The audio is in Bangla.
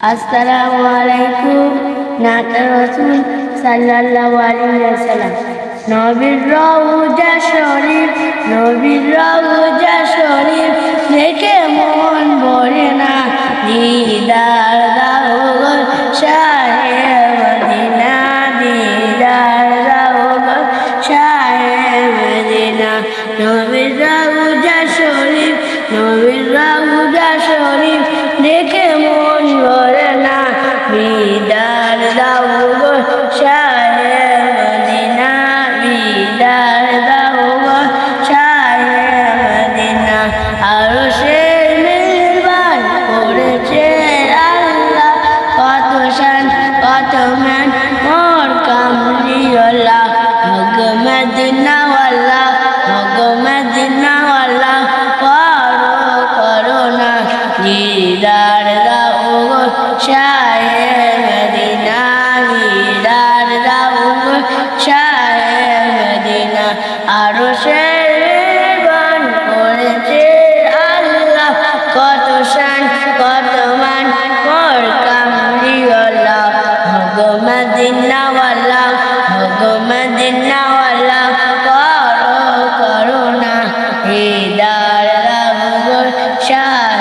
আসসালামু আলাইকুম রসুল সাল্লাল্লাহু আলাইহি ওয়াসাল্লাম। নবীর রওজা শরীফ, নবীর রওজা শরীফ, দেখে মন ভরে না। দিদার শাহে নবীর শরীফ মদিনাওয়ালা ভগ মদিনাওয়ালা করো করো না দিদার দাও গো শাহে মদিনা দিদার দাও গো শাহে মদিনা। আরও সে বান করেছে আল্লাহ করো করো না গো শাহ